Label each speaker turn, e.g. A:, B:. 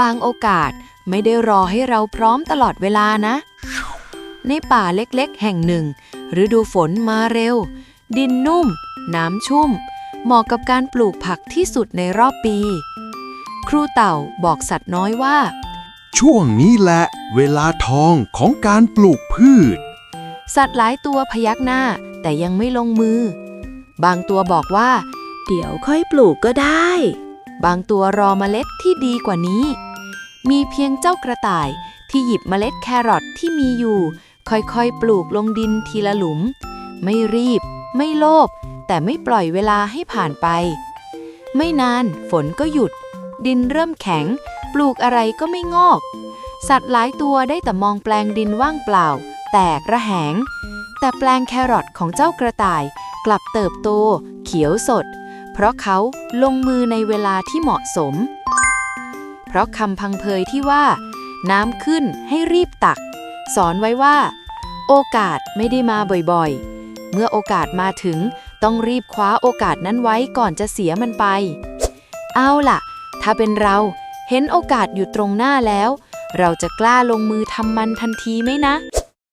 A: บางโอกาสไม่ได้รอให้เราพร้อมตลอดเวลานะ ในป่าเล็กๆ แห่งหนึ่ง ฤดูฝนมาเร็ว ดินนุ่ม น้ำชุ่ม เหมาะกับการปลูกผักที่สุดในรอบปี ครูเต่าบอกสัตว์น้อยว่า
B: ช่วงนี้แหละ เวลาทองของการปลูกพืช
A: สัตว์หลายตัวพยักหน้าแต่ยังไม่ลงมือ บางตัวบอกว่า
C: เดี๋ยวค่อยปลูกก็ได้
A: บางตัวรอเมล็ดที่ดีกว่านี้ มีเพียงเจ้ากระต่ายที่หยิบเมล็ดแครอทที่มีอยู่ ค่อยๆ ปลูกลงดินทีละหลุม ไม่รีบ ไม่โลภแต่ไม่ปล่อยเวลาให้ผ่านไป ไม่นานฝนก็หยุด ดินเริ่มแข็ง ปลูกอะไรก็ไม่งอก สัตว์หลายตัวได้แต่มองแปลงดินว่างเปล่า แตกระแหง แต่แปลงแครอทของเจ้ากระต่ายกลับเติบโต เขียวสด เพราะเขาลงมือในเวลาที่เหมาะสม เพราะคำพังเพยที่ว่า น้ำขึ้นให้รีบตัก สอนไว้ว่า โอกาสไม่ได้มาบ่อยๆ เมื่อโอกาสมาถึงต้องรีบคว้าโอกาสนั้นไว้ก่อนจะเสียมันไป เอาล่ะ ถ้าเป็นเราเห็นโอกาสอยู่ตรงหน้าแล้ว เราจะกล้าลงมือทำมันทันทีไหมนะ